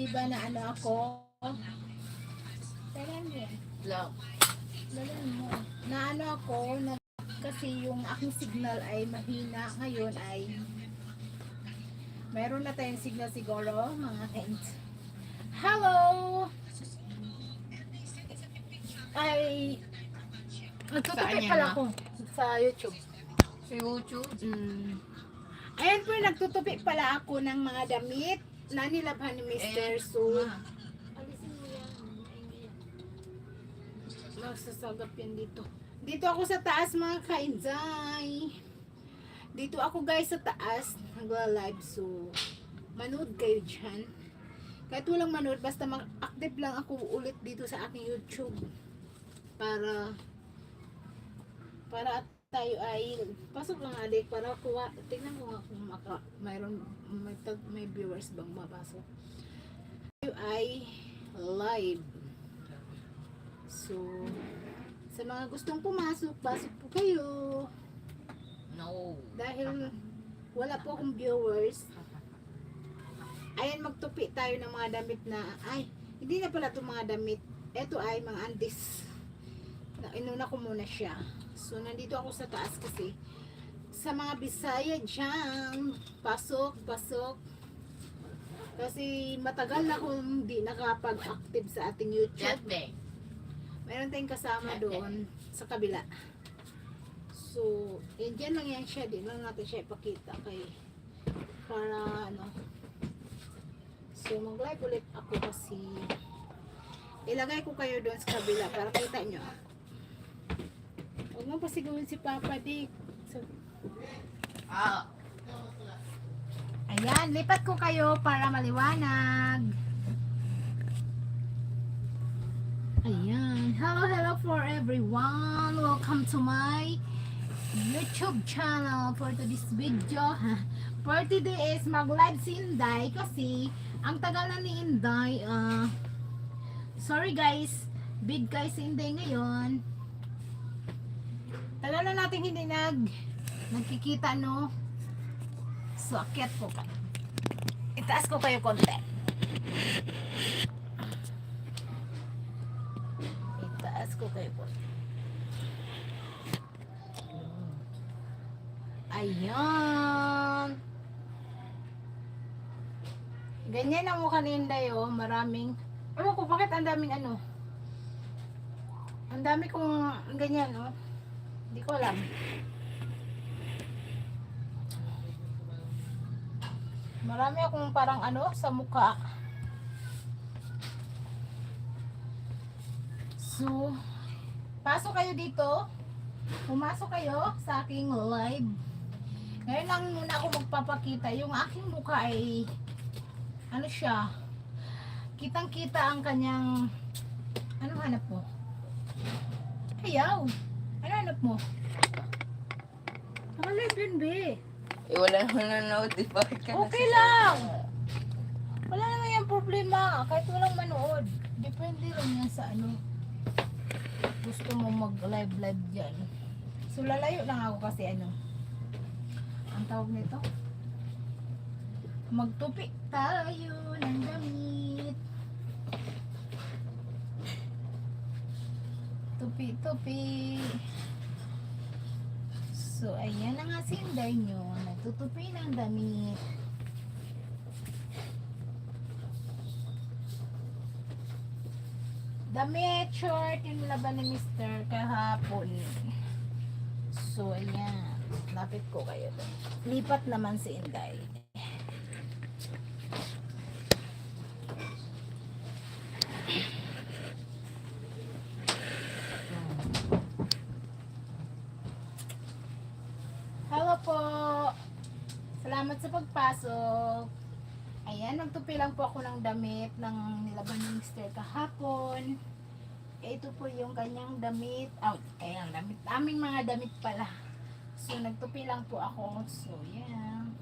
Shiba na ano ako. Kailan yun? Lang. Dalan mo. Na ano ako, na, kasi yung aking signal ay mahina. Ngayon ay meron na tayong signal siguro, mga friends. Hello! Ay, yan, pala ako sa YouTube. Sa YouTube. Mm. Ayan po, nagtutupi pala ako ng mga damit na nilabhan ni Mr. So, Ma, Alisin mo yan. Magsasagap yan dito. Dito ako sa taas mga kainzay. Dito ako guys sa taas. Nagla-live. So, manood kayo dyan. Kahit walang manood, basta mag-active lang ako ulit dito sa aking YouTube. Para para at tayo ay pasok lang adik para kuha tingnan ko kung maka, mayroon may, tag- may viewers bang mapasok tayo ay live. So, sa mga gustong pumasok, pasok po kayo. no. Dahil wala po akong viewers. Ayan, magtupi tayo ng mga damit na, ay, hindi na pala itong mga damit. Ito ay mga andis. Na, inuna ko muna siya. So, nandito ako sa taas kasi sa mga Bisaya dyan, pasok, pasok. Kasi matagal na akong hindi nakapag-active sa ating YouTube. Meron tayong kasama doon sa kabila. So, eh, dyan lang yan siya. Di lang natin siya ipakita kay para ano. So, mag-live ulit ako kasi ilagay ko kayo doon sa kabila para kita nyo. Huwag mo pasigawin si Papa Dick. So, Ah. Ayan, lipat ko kayo para maliwanag. Ayan. Hello, hello for everyone. Welcome to my YouTube channel for today's video. For today is mag-live si Inday kasi ang tagal na ni Inday. ah, sorry guys, big guys si Inday ngayon. Tagal na natin hindi nag nagkikita no. So, akyat po kayo. Itaas ko kayo konti. Itaas ko kayo konti. Ayan. Ganyan ang mukha ni Inday, oh. Maraming, ewan ko, bakit ang daming ano? Ang dami kong ganyan, oh. Hindi ko alam. Marami akong parang ano sa mukha. So, pasok kayo dito. Pumasok kayo sa aking live. Ngayon lang muna ako magpapakita. Yung aking mukha ay ano siya? Kitang-kita ang kanyang ano hanap mo? Ayaw. Hanap mo? Nakalive yun, be. Eh, wala naman na-notify ka na Okay lang. Wala naman yung problema. Kahit walang manood. Depende lang yan sa ano. Gusto mo mag-live-live dyan. So, lalayo lang ako kasi ano. Ang tawag nito? Magtupi tayo ng damit. Tupi-tupi. So, ayan si Inday nyo. Nagtutupi ng damit. Damit, short, yung laban ni Mr. kahapon. So, ayan. Lapit ko kayo. Lipat naman si Inday. Salamat sa pagpasok. Ayan, nagtupi lang po ako ng damit ng nilaban ni Mr. kahapon. Ito po yung kanyang damit. Eh, ang damit. Aming mga damit pala. So, nagtupi lang po ako. So, yan.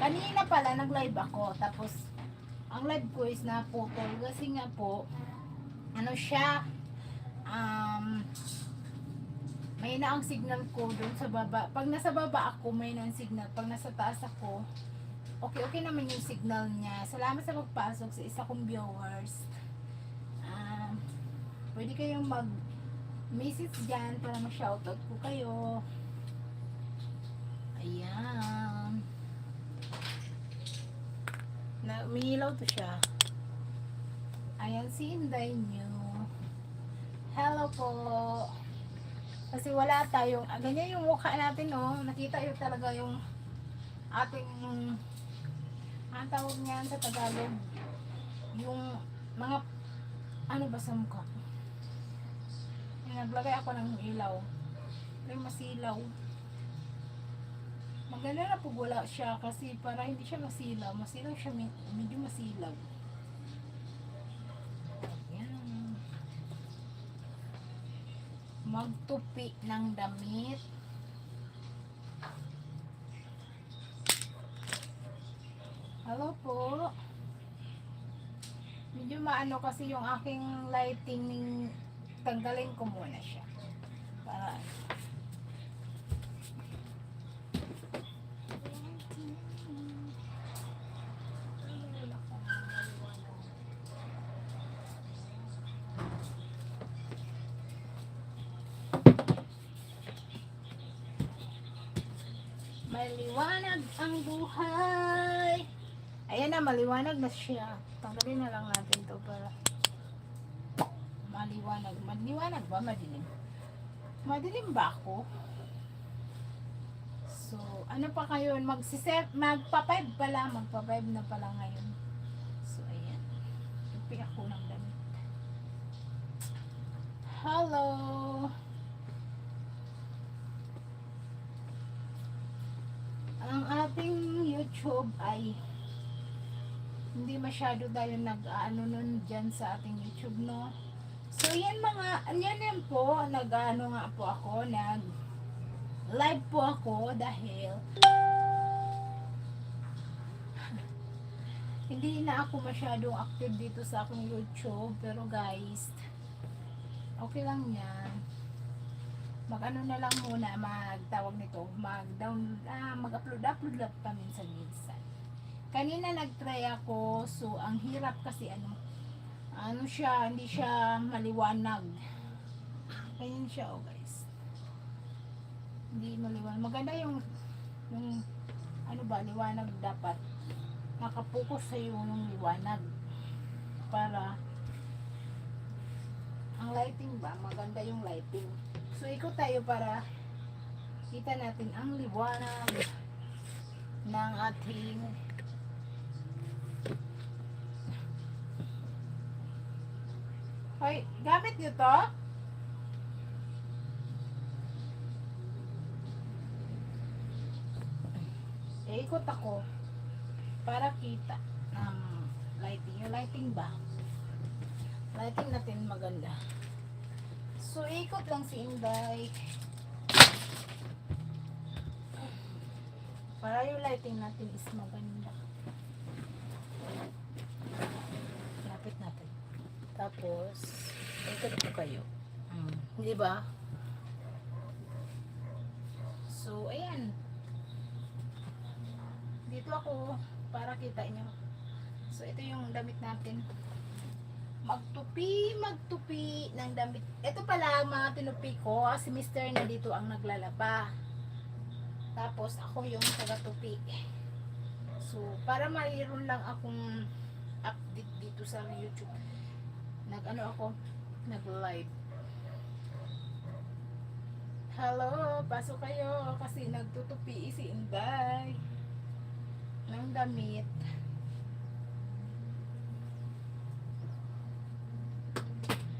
Kanina pala, nag-live ako. Tapos, ang live ko is naputol. Kasi nga po, ano siya, um, may na ang signal ko doon sa baba. Pag nasa baba ako, may na ang signal. Pag nasa taas ako, okay-okay naman yung signal niya. Salamat sa pagpasok sa isa kong viewers. Um, pwede kayong mag message dyan para ma-shoutout ko kayo. Ayan. Na, umiilaw to siya. Ayan si Inday nyo. Hello po. Kasi wala tayong, ah, ganyan yung mukha natin, no? Nakita yun talaga yung ating, ang tawag niyan sa Tagalog, yung mga, ano ba sa mukha? Yung naglagay ako ng ilaw. Yung masilaw. Maganda na po wala siya kasi para hindi siya masilaw. Masilaw siya, med- medyo masilaw. Ayan. Magtupi ng damit. Hello po. Medyo maano kasi yung aking lighting tanggalin ko muna siya. Para Maliwanag ang buhay. Ayan na, maliwanag na siya. Tanggalin na lang natin to para maliwanag. Maliwanag ba? Madilim? Madilim ba ako? So, ano pa kayo? Magsiset, magpa-5 pala. Magpa-5 na pala ngayon. So, ayan. Tupi ako ng damit. Hello! ang ating YouTube ay hindi masyado tayo nag-ano nun dyan sa ating YouTube, no? So, yan mga, yan yan po, nag-ano nga po ako, nag live po ako dahil hindi na ako masyadong active dito sa aking YouTube, pero guys, okay lang yan mag-ano na lang muna, magtawag nito, mag-down, ah, mag-upload, upload lang pa minsan-minsan. Kanina nag-try ako, so ang hirap kasi ano, ano siya, hindi siya maliwanag. Ganyan siya, oh guys. Hindi maliwanag. Maganda yung, yung, ano ba, liwanag dapat. Nakapokus sa yung liwanag. Para, ang lighting ba, maganda yung lighting. So, ikot tayo para kita natin ang liwanag ng ating Hoy, gamit nyo to? Eh, ikot ako para kita ng lighting. Yung lighting ba? Lighting natin maganda. So, ikot lang si Inday. Para yung lighting natin is maganda. Lapit natin. Tapos, ikot ko kayo. Mm. Di ba? So, ayan. Dito ako para kita nyo. So, ito yung damit natin magtupi, magtupi ng damit. Ito pala ang mga tinupi ko. Si Mr. na dito ang naglalaba. Tapos ako yung taga-tupi. So, para mayroon lang akong update dito sa YouTube. Nag-ano ako, nag-live. Hello, pasok kayo kasi nagtutupi si Inday ng damit.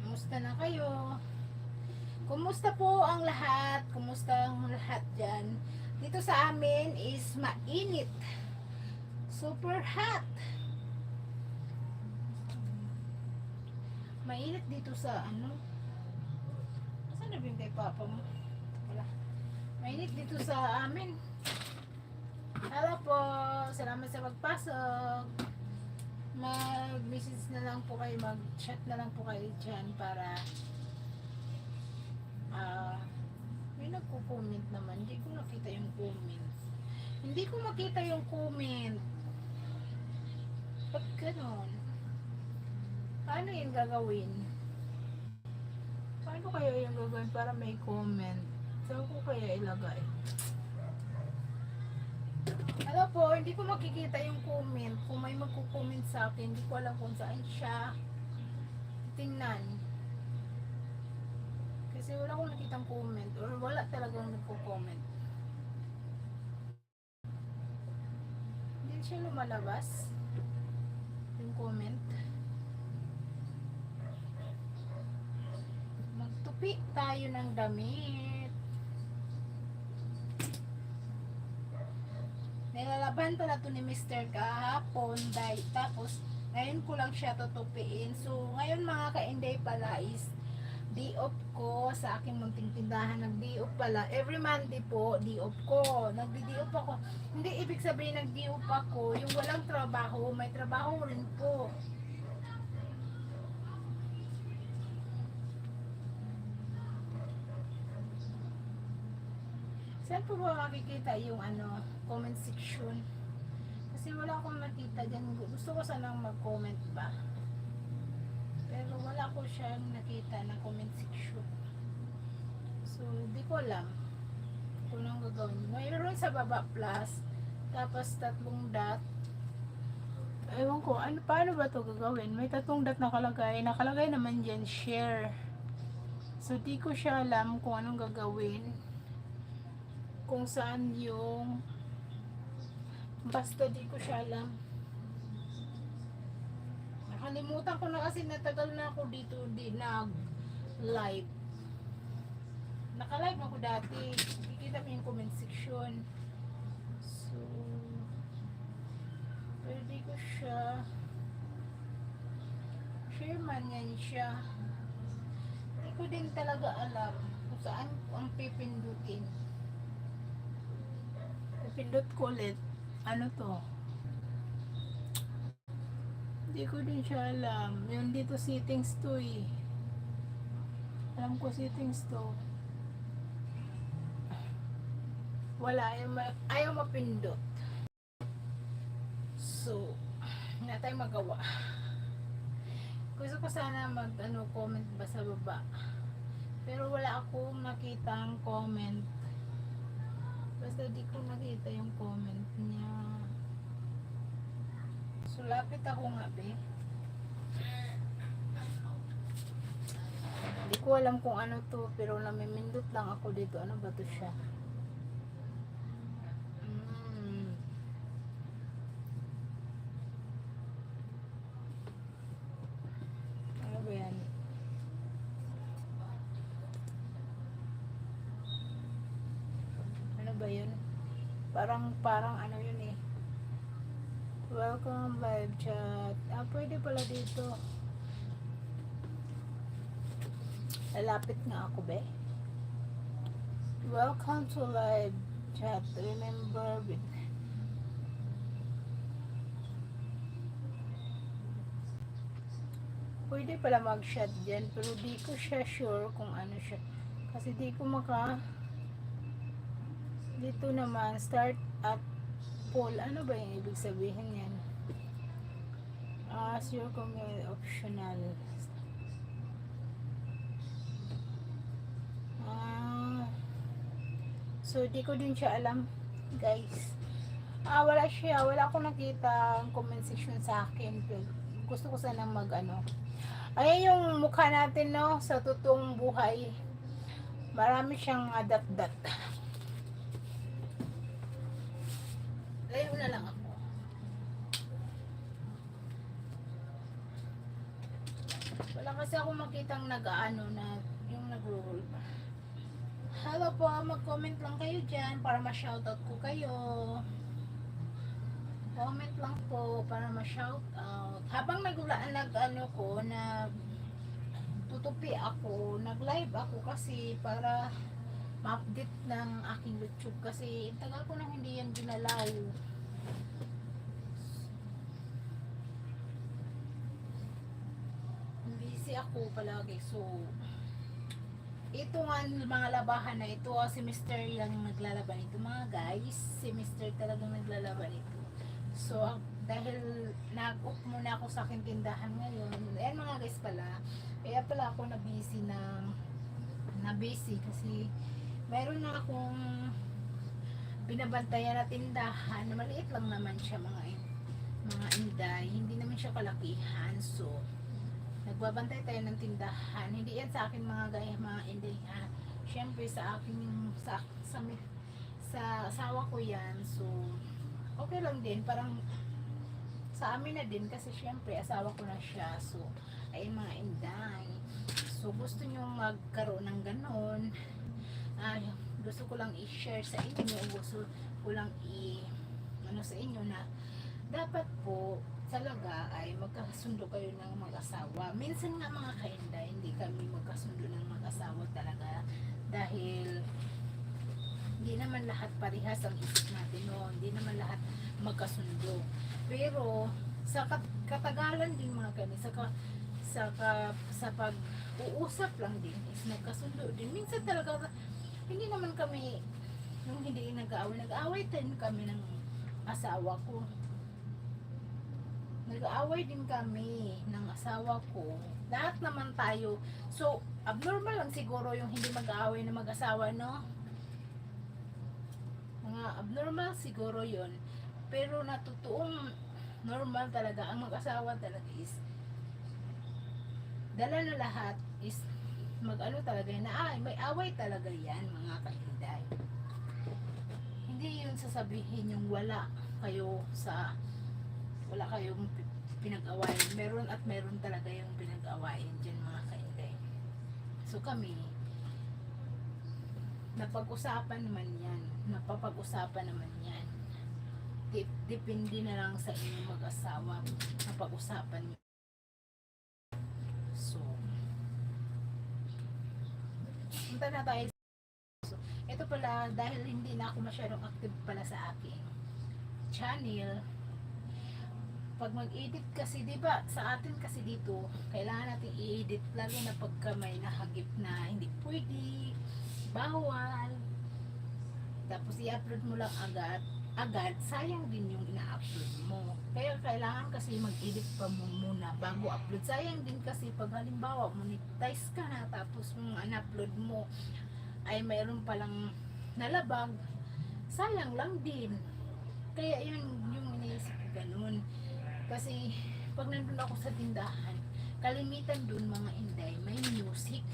Kumusta na kayo? Kumusta po ang lahat? Kumusta ang lahat dyan? Dito sa amin is mainit. Super hot. Mainit dito sa ano? Saan na yung kay Papa mo? Wala. Mainit dito sa amin. Hello po. Salamat sa pagpasok mag-message na lang po kayo, mag-chat na lang po kayo dyan para ah may nagko-comment naman. Hindi ko nakita yung comment. Hindi ko makita yung comment. Ba't ganon? Paano yung gagawin? Paano kaya yung gagawin para may comment? Saan ko kaya ilagay? Alam po, hindi ko makikita yung comment. Kung may magko-comment sa akin, hindi ko alam kung saan siya tingnan. Kasi wala akong nakitang comment or wala talagang nagko-comment. Hindi siya lumalabas yung comment. Magtupi tayo ng damit. Nilalaban pala to ni Mr. kahapon dahil tapos ngayon ko lang siya tutupiin. So ngayon mga ka-inday pala is day off ko sa aking munting tindahan. Nag-day off pala. Every Monday po, day off ko. Nagdi-day off ako. Hindi ibig sabihin nag-day off ako. Yung walang trabaho, may trabaho rin po. Saan po ba makikita yung ano, comment section? Kasi wala akong nakita dyan. Gusto ko sanang mag-comment ba? Pero wala ko siyang nakita na comment section. So, di ko alam kung anong gagawin. Mayroon sa baba plus, tapos tatlong dot. Ewan ko, ano, paano ba to gagawin? May tatlong dot nakalagay. Nakalagay naman dyan, share. So, di ko siya alam kung anong gagawin. Kung saan yung basta di ko siya alam. Nakalimutan ko na kasi natagal na ako dito di nag live. Naka-live ako dati. Kikita mo yung comment section. So, pwede ko siya share man yan siya. Hindi ko din talaga alam kung saan ang pipindutin. Pipindot ko ulit. Ano to? Hindi ko din siya alam. Yung dito settings to eh. Alam ko settings to. Wala. Ayaw, ma- ayaw mapindot. So, na tayo magawa. Gusto ko sana mag ano, comment ba sa baba. Pero wala akong nakitang comment. Basta di ko nakita yung comment niya. So, lapit ako nga, be. Hindi ko alam kung ano to, pero namimindot lang ako dito. Ano ba to siya? Mm. Ano ba yan? Ano ba yun? Parang, parang ano yun eh. Welcome live chat. Ah, pwede pala dito. Lalapit nga ako, be. Welcome to live chat. Remember with Pwede pala mag-chat dyan, pero di ko siya sure kung ano siya. Kasi di ko maka... Dito naman, start at poll. Ano ba yung ibig sabihin yan? As your community optional. Ah, so, di ko din siya alam, guys. Ah, wala siya. Wala akong nakita ang comment section sa akin. Gusto ko sana mag, ano. Ayan yung mukha natin, no? Sa totoong buhay. Marami siyang ah, Layo na lang ako. Wala kasi ako makitang nag-ano na yung nag-roll. Hello po, mag-comment lang kayo dyan para ma-shoutout ko kayo. Comment lang po para ma-shoutout. Habang nag nag ano ko, nag tutupi ako, nag-live ako kasi para ma-update ng aking YouTube kasi tagal ko nang hindi yan ginalaw. Busy ako palagi so ito nga mga labahan na ito ah, si Mr. lang naglalaban ito mga guys si Mr. talagang naglalaban ito so dahil nag-up muna ako sa aking tindahan ngayon. Ayan mga guys pala, kaya pala ako na busy ng na busy kasi meron na akong binabantayan na tindahan maliit lang naman siya mga mga inday, hindi naman siya kalakihan. So, nagbabantay tayo ng tindahan. Hindi yan sa akin mga gaya, mga inday ha. Siyempre sa akin sa, sa, sa asawa ko yan. So, okay lang din. Parang sa amin na din kasi syempre asawa ko na siya. So, ayun mga inday. So, gusto nyo magkaroon ng ganon. Ay, gusto ko lang i-share sa inyo. Gusto ko lang i ano sa inyo na dapat po talaga ay magkasundo kayo ng mag-asawa. Minsan nga mga kainda, hindi kami magkasundo ng mag-asawa talaga dahil hindi naman lahat parehas ang isip natin no. Hindi naman lahat magkasundo. Pero sa kat- katagalan din mga kani, sa ka, sa ka, sa pag-uusap lang din is nagkasundo din. Minsan talaga hindi naman kami nung hindi nag-aaway, nag-aaway din kami ng asawa ko. Nag-aaway din kami ng asawa ko. Lahat naman tayo. So, abnormal lang siguro yung hindi mag-aaway na mag-asawa, no? Mga abnormal siguro yon Pero natutuong normal talaga. Ang mag-asawa talaga is dala na lahat is mag-ano talaga na ay, may away talaga yan mga kainday. Hindi yun sasabihin yung wala kayo sa wala kayong pi- pinag-awayan. Meron at meron talaga yung pinag-awayan dyan mga kainday. So kami, napag-usapan naman yan. Napapag-usapan naman yan. Dip, depende na lang sa inyong mag-asawa. Napag-usapan niyo. So, punta na tayo. Ito pala, dahil hindi na ako masyadong active pala sa aking channel, pag mag-edit kasi, di ba, sa atin kasi dito, kailangan natin i-edit, lalo na pagka may nahagip na hindi pwede, bawal, tapos i-upload mo lang agad, agad, sayang din yung ina-upload mo. Kaya kailangan kasi mag-edit pa mo muna bago upload. Sayang din kasi pag halimbawa monetize ka na tapos yung un-upload mo ay mayroon palang nalabag, sayang lang din. Kaya yun yung iniisip ko ganun. Kasi pag nandun ako sa tindahan, kalimitan dun mga inday, may music.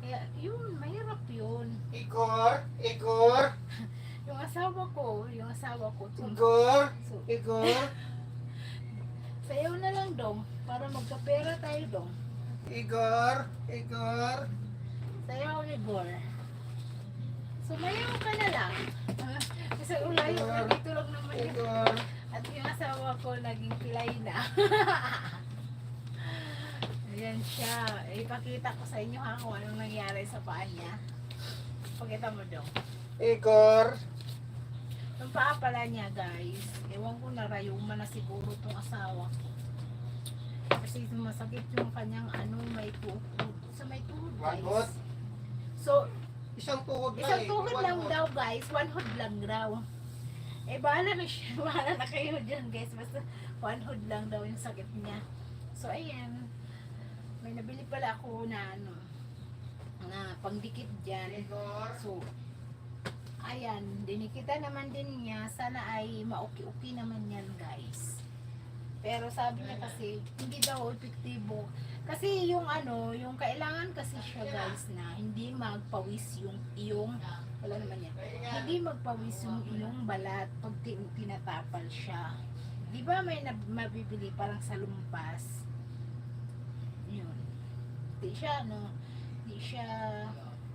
Kaya yun, mahirap yun. Igor, Igor, Yung asawa ko, yung asawa ko, tum- Igor, so, Igor, sayaw na lang dong, para magkapera tayo dong. Igor, Igor. Sayaw Igor. Sumayaw ka na lang. Ah, Kasi ulayo ka lang naman yung Igor, At yung asawa ko naging pilay na. Ayan siya. Ipakita ko sa inyo ha kung anong nangyari sa paa niya. Pakita mo dong. Igor, Yung paa pala niya guys. Ewan ko na rayuma na siguro tong asawa ko. Kasi masakit yung kanyang ano may tuhod. Sa may tuhod One guys. So, isang tuhod lang Isang eh. tuhod One lang hood. daw guys, one hood lang daw. Eh bahala na siya, bahala na kayo dyan guys, basta one hood lang daw yung sakit niya. So ayan, may nabili pala ako na ano, na pangdikit dyan. Igor, So, ayan, dinikita naman din niya, sana ay mauki-uki naman yan guys. Pero sabi niya kasi, hindi daw epektibo. Kasi yung ano, yung kailangan kasi siya guys na hindi magpawis yung iyong, wala naman yan, hindi magpawis yung iyong balat pag tin- tinatapal siya. Di ba may mabibili parang sa lumpas? Yun. Di siya, ano, di siya,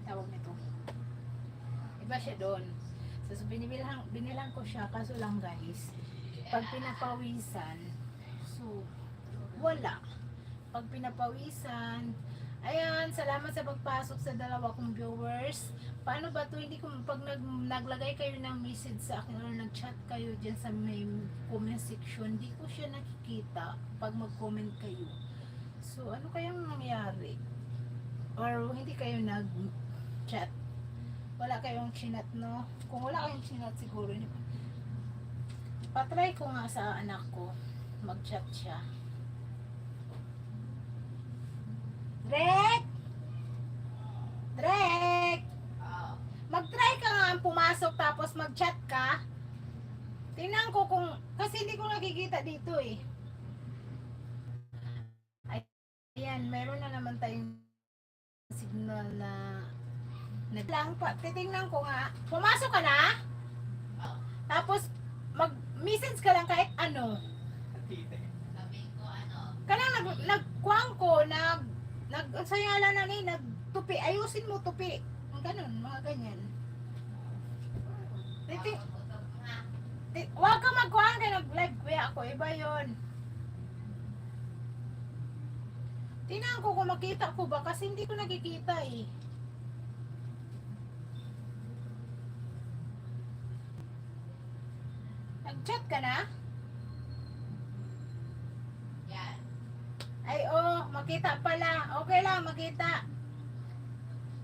tawag nito. Iba siya doon. So, so binibilang, binilang ko siya, kaso lang guys, pag pinapawisan, so, wala. Pag pinapawisan, ayan, salamat sa pagpasok sa dalawa kong viewers. Paano ba to Hindi ko, pag nag, naglagay kayo ng message sa akin or nag-chat kayo dyan sa may comment section, di ko siya nakikita pag mag-comment kayo. So, ano kayang nangyari? Or hindi kayo nag-chat? Wala kayong chinat, no? Kung wala kayong chinat, siguro Patry ko nga sa anak ko. Mag-chat siya. Drek! Drek! Ah. Mag-try ka nga pumasok tapos mag-chat ka. Tingnan ko kung, kasi hindi ko nakikita dito eh. Ayan, meron na naman tayong signal na naglang pa. Titingnan ko nga. Pumasok ka na? Tapos, mag-message ka lang kahit ano. Sabi ko ano. Kanang nag, nagkuhang ko, nag, nag, sayala na ni, nagtupi. Ayusin mo tupi. Ganun, mga ganyan. Titing, Di, wag ka magkuhan kay nag-live kuya ako, iba yon. Tingnan ko kung makita ko ba kasi hindi ko nakikita eh. Nag-chat ka na? Yan. Ay oh, makita pala. Okay lang, makita.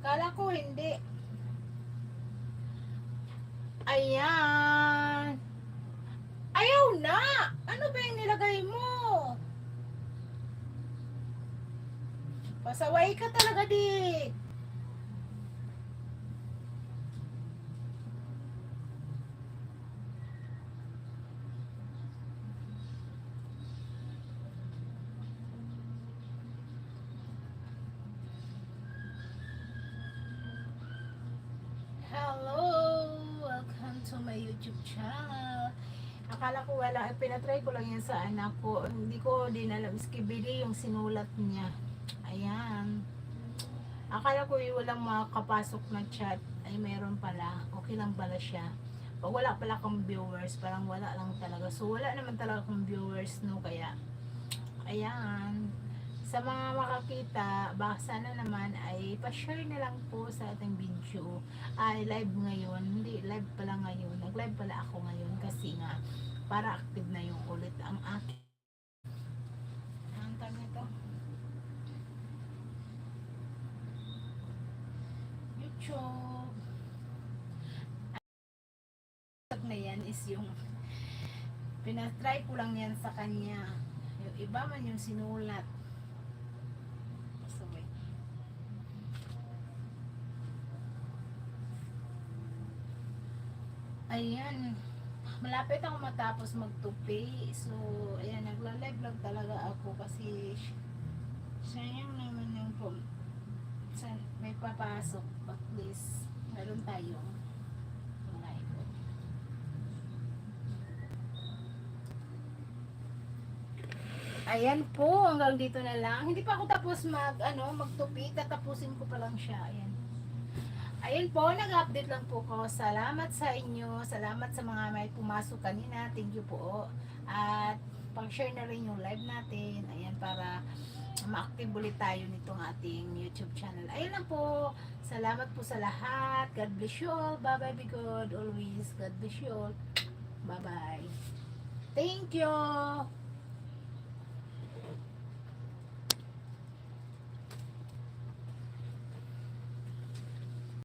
Kala ko hindi. Ayan. Ayaw na! Ano ba yung nilagay mo? Pasaway ka talaga, Dik. Hello! Welcome to my YouTube channel. Akala ko wala, eh, pinatry ko lang yan sa anak ko. Hindi ko din alam, skibidi yung sinulat niya. Ayan. Akala ko yung walang makakapasok na chat. Ay, meron pala. Okay lang pala siya. Pag wala pala kang viewers, parang wala lang talaga. So, wala naman talaga kang viewers, no? Kaya, ayan. Sa mga makakita, baka sana naman ay pa-share na lang po sa ating video. Ay, live ngayon. Hindi, live pala ngayon. Nag-live pala ako ngayon kasi nga, para active na yung ulit ang aking. Ang tag nito? YouTube. Ang na yan is yung pinatry ko lang yan sa kanya. Yung iba man yung sinulat. So, wait. Ayan. Malapit ako matapos magtupi. So, ayan, nagla-live lang talaga ako kasi sayang naman yung sa, may papasok at least meron tayong live. Ayan po, hanggang dito na lang. Hindi pa ako tapos mag, ano, magtupi. Tatapusin ko pa lang siya. Ayan. Ayun po, nag-update lang po ko. Salamat sa inyo. Salamat sa mga may pumasok kanina. Thank you po. At pang-share na rin yung live natin. Ayan, para ma-active ulit tayo nitong ating YouTube channel. Ayun lang po. Salamat po sa lahat. God bless you all. Bye-bye, be good always. God bless you all. Bye-bye. Thank you.